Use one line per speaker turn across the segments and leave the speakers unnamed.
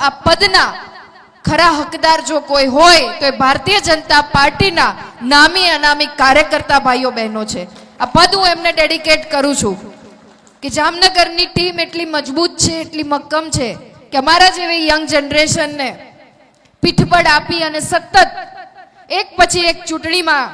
આ પદના ખરા હકદાર જો કોઈ હોય, તો એ ભારતીય જનતા પાર્ટીના નામી અનામી કાર્યકર્તા ભાઈઓ બહેનો છે. આ પદ હું એમને ડેડિકેટ કરું છું કે જામનગરની ટીમ એટલી મજબૂત છે, એટલી મક્કમ છે કે અમારા જેવી યંગ જનરેશનને પીઠબળ આપી અને સતત એક પછી એક ચૂંટણીમાં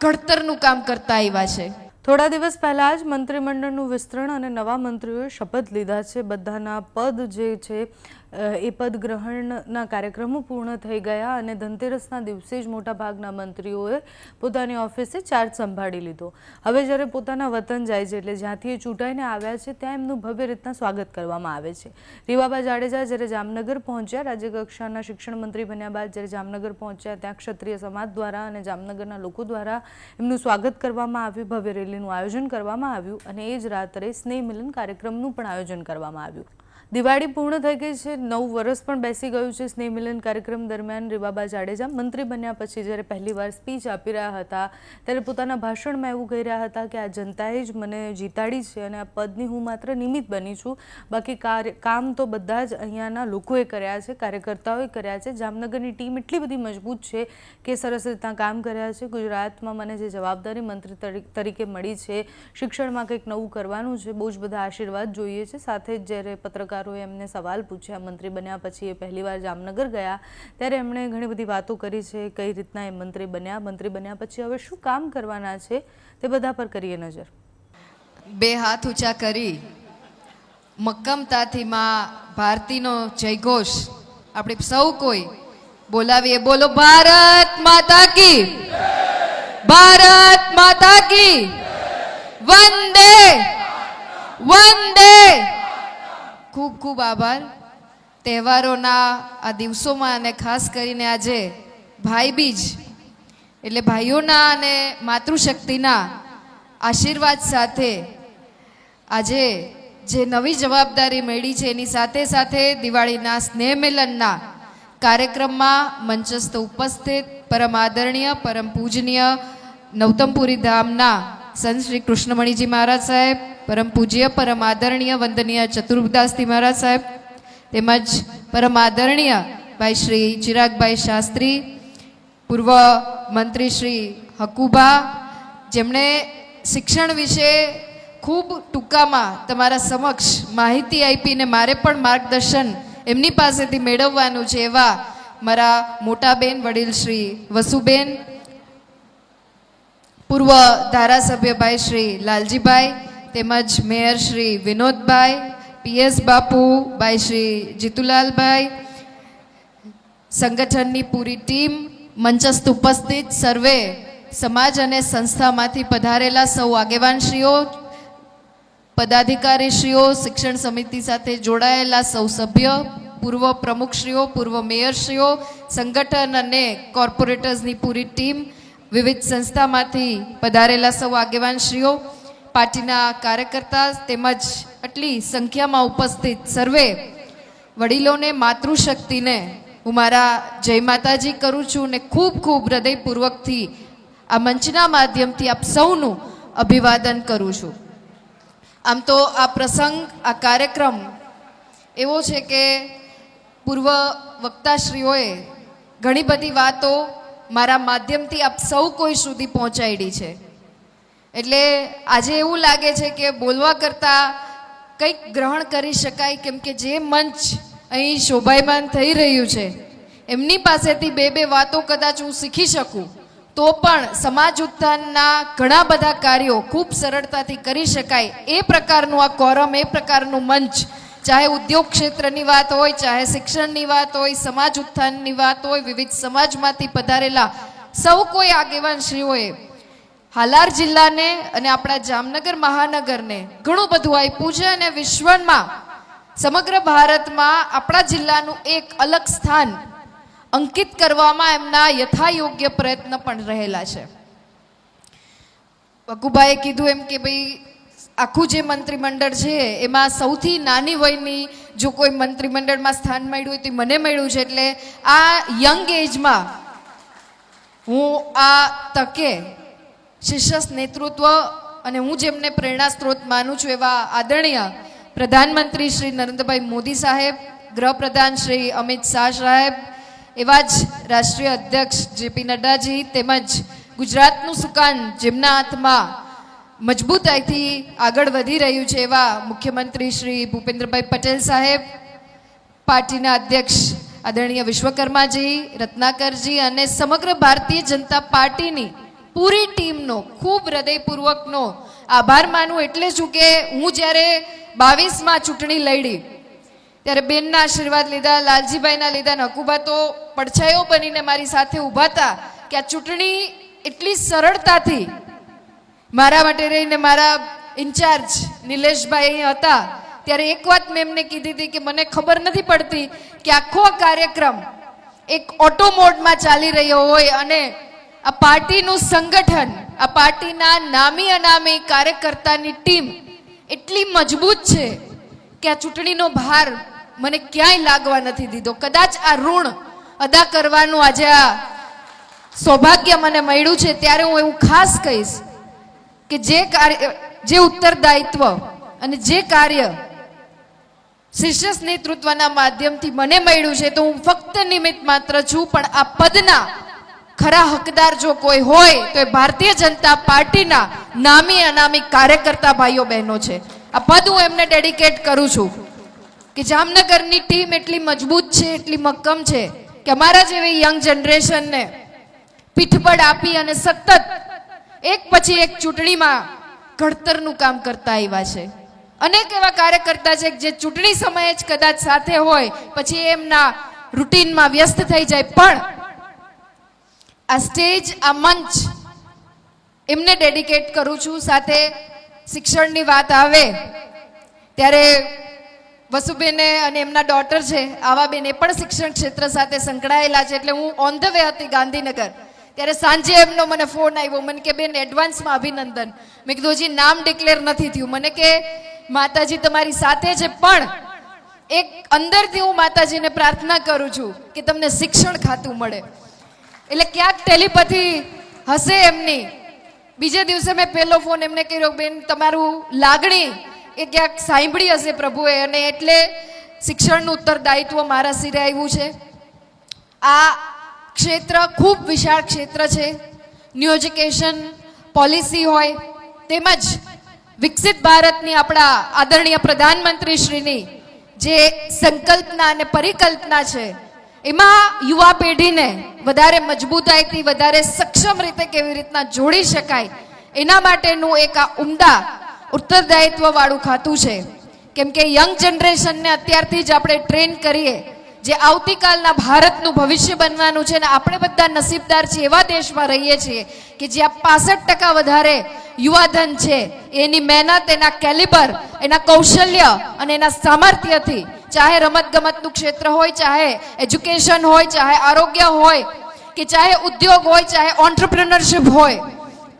ઘડતરનું કામ કરતા આવ્યા છે.
થોડા દિવસ પહેલાં જ મંત્રીમંડળનું વિસ્તરણ અને નવા મંત્રીઓએ શપથ લીધા છે. બધાના પદ જે છે એ પદ ગ્રહણના કાર્યક્રમો પૂર્ણ થઈ ગયા અને ધનતેરસના દિવસે જ મોટાભાગના મંત્રીઓએ પોતાની ઓફિસે ચાર્જ સંભાળી લીધો. હવે જ્યારે પોતાના વતન જાય છે એટલે જ્યાંથી એ ચૂંટાઈને આવ્યા છે, ત્યાં એમનું ભવ્ય રીતના સ્વાગત કરવામાં આવે છે. રીવાબા જાડેજા જ્યારે જામનગર પહોંચ્યા, રાજ્યકક્ષાના શિક્ષણ મંત્રી બન્યા બાદ જ્યારે જામનગર પહોંચ્યા, ત્યાં ક્ષત્રિય સમાજ દ્વારા અને જામનગરના લોકો દ્વારા એમનું સ્વાગત કરવામાં આવ્યું, ભવ્ય રેલીનું આયોજન કરવામાં આવ્યું અને એ જ રાત્રે સ્નેહ મિલન કાર્યક્રમનું પણ આયોજન કરવામાં આવ્યું. દિવાળી પૂર્ણ થઈ ગઈ છે. નવ વર્ષ પણ બેસી ગયું છે સ્નેહ મિલન કાર્યક્રમ દરમિયાન રીબાબા જાડેજા મંત્રી બન્યા પછી જ્યારે પહેલીવાર સ્પીચ આપી રહ્યા હતા, ત્યારે પોતાના ભાષણમાં એવું કહી રહ્યા હતા કે આ જનતાએ જ મને જીતાડી છે અને આ પદની હું માત્ર નિમિત્ત બની છું. બાકી કામ તો બધા જ અહીંયાના લોકોએ કર્યા છે, કાર્યકર્તાઓએ કર્યા છે. જામનગરની ટીમ એટલી બધી મજબૂત છે કે સરસ રીતના કામ કર્યા છે. ગુજરાતમાં મને જે જવાબદારી મંત્રી તરી- તરીકે મળી છે, શિક્ષણમાં કંઈક નવું કરવાનું છે, બહુ જ બધા આશીર્વાદ જોઈએ છે. સાથે જ જ્યારે પત્રકારોએ એમને સવાલ પૂછ્યા. મંત્રી બન્યા પછી એ પહેલીવાર જામનગર ગયા. ત્યારે એમણે ઘણી બધી વાતો કરી છે કઈ રીતના એ મંત્રી બન્યા. મંત્રી બન્યા પછી હવે શું કામ કરવાના છે તે બધા પર કરીએ નજર.
બે હાથ ઊંચા કરી મક્કમતાથી માં ભારતીનો જયઘોષ આપણે સૌ કોઈ બોલાવીએ. બોલો, ભારત માતા કી ભારત માતા કી વંદે વંદે! ખૂબ ખૂબ આભાર. તહેવારોના આ દિવસોમાં અને ખાસ કરીને આજે ભાઈ બીજ, એટલે ભાઈઓના અને માતૃશક્તિના આશીર્વાદ સાથે આજે જે નવી જવાબદારી મળી છે, એની સાથે સાથે દિવાળીના સ્નેહ મિલનના કાર્યક્રમમાં મંચસ્થ ઉપસ્થિત પરમ આદરણીય, પરમ પૂજનીય નવતમપુરી ધામના સંત શ્રી કૃષ્ણમણીજી મહારાજ સાહેબ પરમ પૂજ્ય, પરમ આદરણીય, વંદનીય ચતુર્દાસજી મહારાજ સાહેબ, તેમજ પરમ આદરણીય ભાઈ શ્રી ચિરાગભાઈ શાસ્ત્રી, પૂર્વ મંત્રી શ્રી હકુબા જેમણે શિક્ષણ વિશે ખૂબ ટૂંકામાં તમારા સમક્ષ માહિતી આપીને મારે પણ માર્ગદર્શન એમની પાસેથી મેળવવાનું છે એવા મારા મોટા બેન વડીલ શ્રી વસુબેન, પૂર્વ ધારાસભ્ય ભાઈ શ્રી લાલજીભાઈ તેમજ મેયર શ્રી વિનોદભાઈ, પીએસ બાપુ ભાઈ શ્રી જીતુલાલભાઈ, સંગઠનની પૂરી ટીમ મંચસ્થ ઉપસ્થિત, સર્વે સમાજ અને સંસ્થામાંથી પધારેલા સૌ આગેવાનશ્રીઓ, પદાધિકારીશ્રીઓ, શિક્ષણ સમિતિ સાથે જોડાયેલા સૌ સભ્ય, પૂર્વ પ્રમુખશ્રીઓ, પૂર્વ મેયરશ્રીઓ, સંગઠન અને કોર્પોરેટર્સની પૂરી ટીમ, વિવિધ સંસ્થામાંથી પધારેલા સૌ આગેવાનશ્રીઓ પાર્ટીના કાર્યકર્તા તેમજ આટલી સંખ્યામાં ઉપસ્થિત સર્વે વડીલોને, માતૃશક્તિને હું મારા જય માતાજી કરું છું ને ખૂબ ખૂબ હૃદયપૂર્વકથી આ મંચના માધ્યમથી આપ સૌનું અભિવાદન કરું છું. આમ તો આ પ્રસંગ, આ કાર્યક્રમ એવો છે કે પૂર્વ વક્તાશ્રીઓએ ઘણી બધી વાતો મારા માધ્યમથી આપ સૌ કોઈ સુધી પહોંચાડી છે. એટલે આજે એવું લાગે છે કે બોલવા કરતાં કંઈક ગ્રહણ કરી શકાય, કેમ કે જે મંચ અહીં શોભાયમાન થઈ રહ્યું છે, એમની પાસેથી બે બે વાતો કદાચ હું શીખી શકું. તો પણ સમાજ ઉત્થાનના ઘણા બધા કાર્યો ખૂબ સરળતાથી કરી શકાય. એ પ્રકારનું આ કોરમ, એ પ્રકારનું મંચ, ચાહે ઉદ્યોગ ક્ષેત્રની વાત હોય, ચાહે શિક્ષણની વાત હોય, સમાજ ઉત્થાનની વાત હોય, વિવિધ સમાજમાંથી પધારેલા સૌ કોઈ આગેવાન શ્રીઓએ હાલાર જિલ્લાને અને આપણા જામનગર મહાનગરને ઘણું બધું આપ્યું છે અને વિશ્વમાં સમગ્ર ભારતમાં આપણા જિલ્લાનું એક અલગ સ્થાન અંકિત કરવામાં એમના યથાયોગ્ય પ્રયત્ન પણ રહેલા છે. વકુભાઈએ કીધું એમ કે ભાઈ, આખું જે મંત્રીમંડળ છે, એમાં સૌથી નાની વયની જો કોઈ મંત્રીમંડળમાં સ્થાન મળ્યું હોય તો મને મળ્યું છે. એટલે આ યંગ એજમાં હું આ તકે શિષ્ય નેતૃત્વ અને હું જેમને પ્રેરણા સ્ત્રોત માનું છું એવા આદરણીય પ્રધાનમંત્રી શ્રી નરેન્દ્રભાઈ મોદી સાહેબ, ગૃહપ્રધાન શ્રી અમિત શાહ સાહેબ, એવા જ રાષ્ટ્રીય અધ્યક્ષ જેપી નડ્ડાજી તેમજ ગુજરાતનું સુકાન જેમના હાથમાં મજબૂતાઈથી આગળ વધી રહ્યું છે એવા મુખ્યમંત્રી શ્રી ભૂપેન્દ્રભાઈ પટેલ સાહેબ, પાર્ટીના અધ્યક્ષ આદરણીય વિશ્વકર્માજી, રત્નાકરજી અને સમગ્ર ભારતીય જનતા પાર્ટીની પૂરી ટીમનો, ખૂબ હૃદયપૂર્વકનો આભાર માનું એટલે છું કે હું જ્યારે બાવીસમાં ચૂંટણી લડી, ત્યારે બેનના આશીર્વાદ લીધા, લાલજીભાઈના લીધા નકુબા તો પડછાયો બનીને મારી સાથે ઊભા હતા કે આ ચૂંટણી એટલી સરળતાથી મારા માટે રહીને મારા ઇન્ચાર્જ નિલેશભાઈ હતા, ત્યારે એક વાત મેં એમને કીધી હતી કે મને ખબર નથી પડતી કે આખો કાર્યક્રમ એક ઓટો મોડમાં ચાલી રહ્યો હોય અને આ પાર્ટીનું સંગઠન, આ પાર્ટીના નામી અનામી કાર્યકર્તાની ટીમ એટલી મજબૂત છે કે આ ચૂંટણીનો ભાર મને ક્યાંય લાગવા નથી દીધો. કદાચ આ ઋણ અદા કરવાનું આજે આ સૌભાગ્ય મને મળ્યું છે ત્યારે હું એવું ખાસ કહીશ કે જે કાર્ય, જે ઉત્તરદાયિત્વ અને જે કાર્ય શીર્ષ નેતૃત્વના માધ્યમથી મને મળ્યું છે તો હું ફક્ત નિમિત્ત માત્ર છું, પણ આ પદના ખરા હકદાર જો કોઈ હોય, તો એ ભારતીય જનતા પાર્ટીના નામી અનામી કાર્યકર્તા ભાઈઓ બહેનો છે. આ પદ હું એમને ડેડિકેટ કરું છું કે જામનગરની ટીમ એટલી મજબૂત છે, એટલી મક્કમ છે કે અમારા જેવી યંગ જનરેશનને પીઠબળ આપી અને સતત એક પછી એક ચૂંટણીમાં ઘડતરનું કામ કરતા આવ્યા છે. અનેક એવા કાર્યકર્તા છે જે ચૂંટણી સમયે જ કદાચ સાથે હોય, પછી એમના રૂટીનમાં વ્યસ્ત થઈ જાય. પણ આ સ્ટેજ, આ મંચ એમને ડેડિકેટ કરું છું. સાથે શિક્ષણની વાત આવે, ત્યારે વસુબેને અને એમના ડોટર છે આવા બેને પણ શિક્ષણ ક્ષેત્ર સાથે સંકળાયેલા છે. એટલે હું ઓન ધ વે હતી ગાંધીનગર. ત્યારે સાંજે એમનો મને ફોન આવ્યો. મને કે, બેન એડવાન્સમાં અભિનંદન. મેં કીધું, હજી નામ ડિક્લેર નથી થયું. મને કે, માતાજી તમારી સાથે છે, પણ એક અંદરથી હું માતાજીને પ્રાર્થના કરું છું કે તમને શિક્ષણ ખાતું મળે. એટલે ક્યાંક ટેલિપથી હશે એમની. બીજે દિવસે મેં પહેલો ફોન એમને કર્યો, બેન, તમારું લાગણી એ ક્યાંક સાંભળી હશે પ્રભુએ અને એટલે શિક્ષણનું ઉત્તરદાયિત્વ મારા સિરે આવ્યું છે. આ ક્ષેત્ર ખૂબ વિશાળ ક્ષેત્ર છે. ન્યૂ એજ્યુકેશન પોલિસી હોય તેમજ વિકસિત ભારતની આપણા આદરણીય પ્રધાનમંત્રી શ્રીની જે સંકલ્પના અને પરિકલ્પના છે એમાં યુવા પેઢીને વધારે મજબૂતાઈથી, વધારે સક્ષમ રીતે કેવી રીતના જોડી શકાય, એના માટેનું એક આ ઉમદા ઉત્તરદાયિત્વવાળું ખાતું છે. કેમ કે યંગ જનરેશનને અત્યારથી જ આપણે ટ્રેન કરીએ જે આવતીકાલના ભારતનું ભવિષ્ય બનવાનું છે ને આપણે બધા નસીબદાર છીએ એવા દેશમાં રહીએ છીએ કે જ્યાં પાસઠ ટકા વધારે યુવાધન છે, એની મહેનત, એના કેલિબર એના કૌશલ્ય અને એના સામર્થ્યથી ચાહે રમત ગમતનું ક્ષેત્ર હોય, ચાહે એજ્યુકેશન હોય, ચાહે આરોગ્ય હોય, કે ચાહે ઉદ્યોગ હોય, ચાહે ઓન્ટરપ્રિનરશિપ હોય,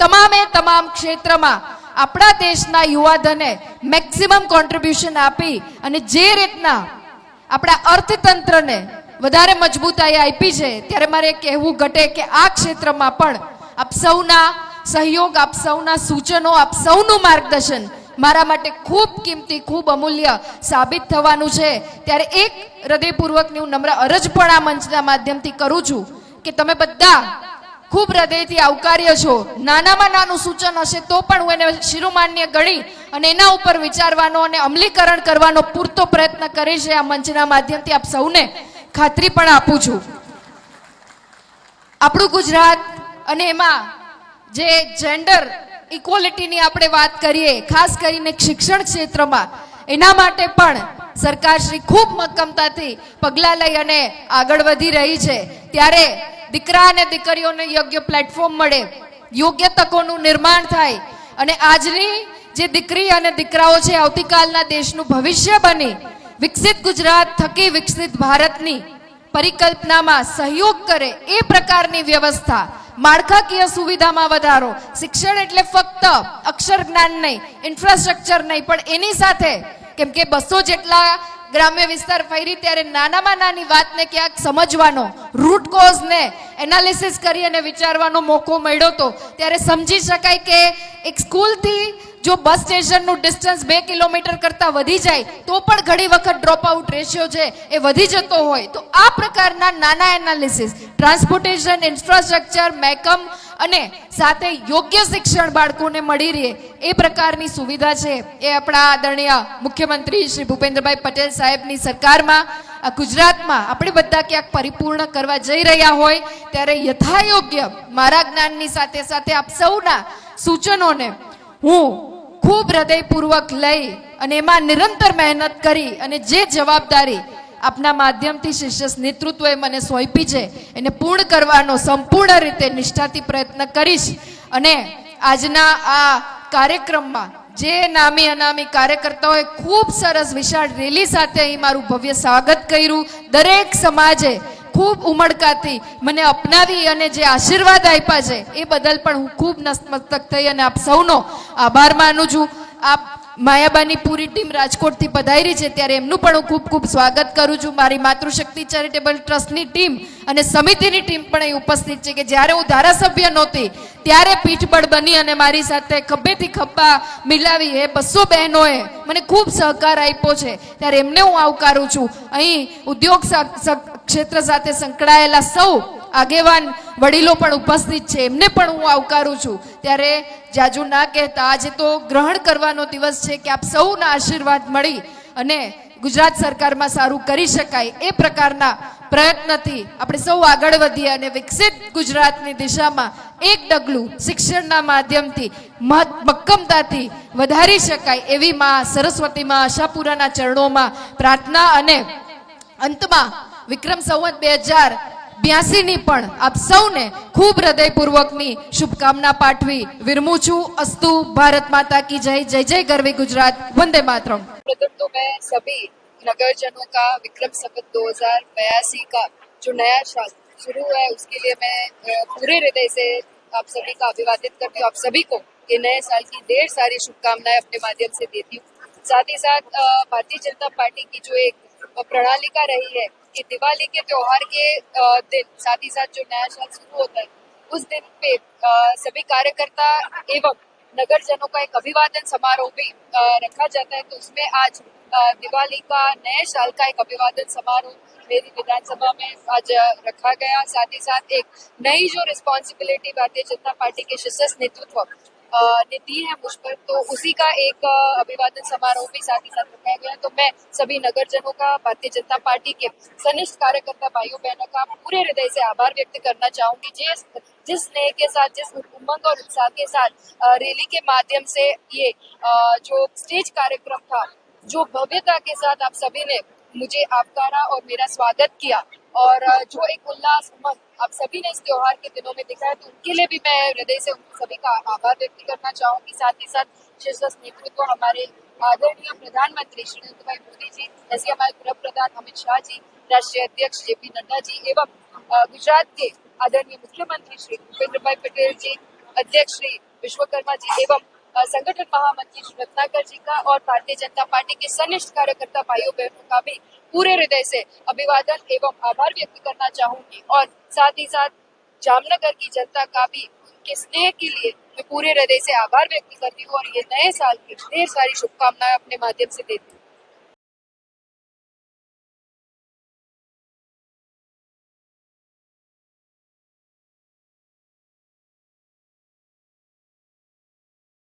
તમામે તમામ ક્ષેત્રમાં આપણા દેશના યુવાધને મેક્સિમમ કોન્ટ્રીબ્યુશન આપી અને જે રીતના આપણા અર્થતંત્રને વધારે મજબૂતાઈ આપી છે, ત્યારે મારે કહેવું ઘટે કે આ ક્ષેત્રમાં પણ આપ સૌના સહયોગ, આપ સૌના સૂચનો, આપ સૌનું માર્ગદર્શન મારા માટે ખૂબ કિંમતી, ખૂબ અમૂલ્ય સાબિત થવાનું છે. ત્યારે એક હૃદયપૂર્વકની હું નમ્ર અરજ પણ આ મંચના માધ્યમથી કરું છું કે તમે બધા ખૂબ હૃદયથી આવકાર્ય છો. નાનામાં નાનું સૂચન હશે તો પણ હું એને શિરોમાન્ય ગણી અને એના ઉપર વિચારવાનો અને અમલીકરણ કરવાનો પૂરતો પ્રયત્ન કરીશ આ મંચના માધ્યમથી આપ સૌને ખાતરી પણ આપું છું. આપણું ગુજરાત અને એમાં જે જેન્ડર ઇક્વોલિટીની આપણે વાત કરીએ, ખાસ કરીને શિક્ષણ ક્ષેત્રમાં, એના માટે પણ સરકારશ્રી ખૂબ મક્કમતાથી પગલાં લઈ અને આગળ વધી રહી છે. ત્યારે દીકરા અને દીકરીઓને યોગ્ય પ્લેટફોર્મ મળે, યોગ્ય તકોનું નિર્માણ થાય. અને આજની જે દીકરી અને દીકરાઓ છે, આવતીકાલના દેશનું ભવિષ્ય બની, વિકસિત ગુજરાત થકી વિકસિત ભારતની પરિકલ્પનામાં સહયોગ કરે એ પ્રકારની વ્યવસ્થા માળખાકીય સુવિધામાં વધારો, શિક્ષણ એટલે ફક્ત અક્ષર જ્ઞાન નહીં ઇન્ફ્રાસ્ટ્રક્ચર નહીં, પણ એની સાથે, કેમ કે બસો જેટલા ગ્રામ્ય વિસ્તાર ફરી ત્યારે નાનામાં નાની વાતને ક્યાંક સમજવાનો રૂટ કોઝને એનાલિસિસ કરી અને વિચારવાનો મોકો મળ્યો હતો ત્યારે સમજી શકાય કે એક સ્કૂલથી જો બસ સ્ટેશનનું ડિસ્ટન્સ બે કિલોમીટર કરતાં વધી જાય, તો પણ ઘણી વખત ડ્રોપ આઉટ રેશિયો છે એ વધી જતો હોય. તો આ પ્રકારના નાના એનાલિસિસ ટ્રાન્સપોર્ટેશન ઇન્ફ્રાસ્ટ્રક્ચર મેકમ અને સાથે યોગ્ય શિક્ષણ બાળકોને મળી રહે, એ પ્રકારની સુવિધા છે એ આપણા આદરણીય મુખ્યમંત્રી શ્રી ભૂપેન્દ્રભાઈ પટેલ સાહેબની સરકારમાં, આ ગુજરાતમાં આપણે બધા ક્યાંક પરિપૂર્ણ કરવા જઈ રહ્યા હોય, ત્યારે યથાયોગ્ય મારા જ્ઞાનની સાથે સાથે આપ સૌના સૂચનોને હું ખૂબ હૃદયપૂર્વક લઈ અને એમાં નિરંતર મહેનત કરી અને જે જવાબદારી આપના માધ્યમથી શિષ્ય નેતૃત્વએ મને સોંપી છે, એને પૂર્ણ કરવાનો સંપૂર્ણ રીતે નિષ્ઠાથી પ્રયત્ન કરીશ. અને આજના આ કાર્યક્રમમાં જે નામી અનામી કાર્યકર્તાઓએ ખૂબ સરસ વિશાળ રેલી સાથે અહીં મારું ભવ્ય સ્વાગત કર્યું. દરેક સમાજે ખૂબ ઉમળકાથી મને અપનાવી અને જે આશીર્વાદ આપ્યા છે, એ બદલ પણ હું ખૂબ નસ્તમસ્તક થઈ અને આપ સૌનો આભાર માનું છું. આપ માયાબાની પૂરી ટીમ રાજકોટથી પધારી છે, ત્યારે એમનું પણ હું ખૂબ ખૂબ સ્વાગત કરું છું. મારી માતૃશક્તિ ચેરિટેબલ ટ્રસ્ટની ટીમ અને સમિતિની ટીમ પણ અહીં ઉપસ્થિત છે કે જ્યારે હું ધારાસભ્ય નહોતી, ત્યારે પીઠબળ બની અને મારી સાથે ખભેથી ખભા મિલાવી એ બસો બહેનોએ, મને ખૂબ સહકાર આપ્યો છે. ત્યારે એમને હું આવકારું છું. અહીં ઉદ્યોગ ક્ષેત્ર સાથે સંકળાયેલા સૌ આગેવાન વડીલો પણ ઉપસ્થિત છે. એમને પણ હું આવકારું છું. ત્યારે જાજુ ના કહેતા આજે તો ગ્રહણ કરવાનો દિવસ છે કે આપ સૌના આશીર્વાદ મળી અને ગુજરાત સરકારમાં સારું કરી શકાય એ પ્રકારના પ્રયત્નથી આપણે સૌ આગળ વધીએ અને વિકસિત ગુજરાતની દિશામાં એક ડગલું શિક્ષણના માધ્યમથી મક્કમતાથી વધારી શકાય એવી માં સરસ્વતી માં આશાપુરાના ચરણોમાં પ્રાર્થના અને અંતમાં વિક્રમ સંવત બે હજાર બ્યાસીની પણ આપ સૌને ખૂબ હૃદયપૂર્વકની શુભકામના પાઠવી વિરમું છું અસ્તુ ભારત માતા કી જય જય જય ગરવી ગુજરાત વંદે માતરમ
प्रथम तो मैं सभी नगरजनों का विक्रम संवत दो हजार बयासी का जो नया साल शुरू हुआ है उसके लिए मैं अ, पूरे हृदय से आप सभी का अभिवादित करती हूँ आप सभी को ये नए साल की ढेर सारी शुभकामनाएं अपने माध्यम से देती हूँ साथ ही साथ अ, भारतीय जनता पार्टी की जो एक अ, प्रणालिका रही है कि, दिवाली के त्योहार के दिन, साथ ही साथ जो नया साल शुरू होता है, उस दिन पे सभी कार्यकर्ता एवं नगर जनों का एक अभिवादन समारोह भी रखा जाता है। तो उसमें आज दिवाली का नए साल का एक अभिवादन समारोह मेरी विधानसभा में आज रखा गया। साथ ही साथ एक नई जो रिस्पॉन्सिबिलिटी भारतीय जनता पार्टी के सशस्त्र नेतृत्व ने दी है मुझ पर तो उसी का एक अभिवादन समारोह भी साथ ही साथ रखाया गया तो मैं सभी नगरजनों का, भारतीय जनता पार्टी के सनिष्ठ कार्यकर्ता भाइयों, बहनों का पूरे हृदय से आभार व्यक्त करना चाहूँगी। जिस जिस स्नेह के साथ, जिस उमंग और उत्साह के साथ रैली के माध्यम से ये जो स्टेज कार्यक्रम था, जो भव्यता के साथ आप सभी ने मुझे आवकारा और मेरा स्वागत किया और जो एक उल्लास उमंग आप सभी ने इस त्योहार के दिनों में दिखाया तो उनके लिए भी मैं हृदय से उन सभी का आभार व्यक्त करना चाहूँगी। साथ ही साथ शीर्षस्थ नेतृत्व हमारे आदरणीय प्रधानमंत्री श्री नरेंद्र भाई मोदी जी जैसे हमारे गृह प्रधान अमित शाह जी, राष्ट्रीय अध्यक्ष जेपी नड्डा जी एवं गुजरात के आदरणीय मुख्यमंत्री श्री भूपेंद्र भाई पटेल जी, अध्यक्ष श्री विश्वकर्मा जी एवं संगठन महामंत्री रत्नाकर जी का और भारतीय जनता पार्टी के सनिष्ठ कार्यकर्ता भाइयों बहनों का भी पूरे हृदय से अभिवादन एवं आभार व्यक्त करना चाहूँगी और साथ ही साथ जामनगर की जनता का भी, उनके स्नेह के लिए मैं पूरे हृदय से आभार व्यक्त करती हूँ और ये नए साल की ढेर सारी शुभकामनाएँ अपने माध्यम से देती हूँ।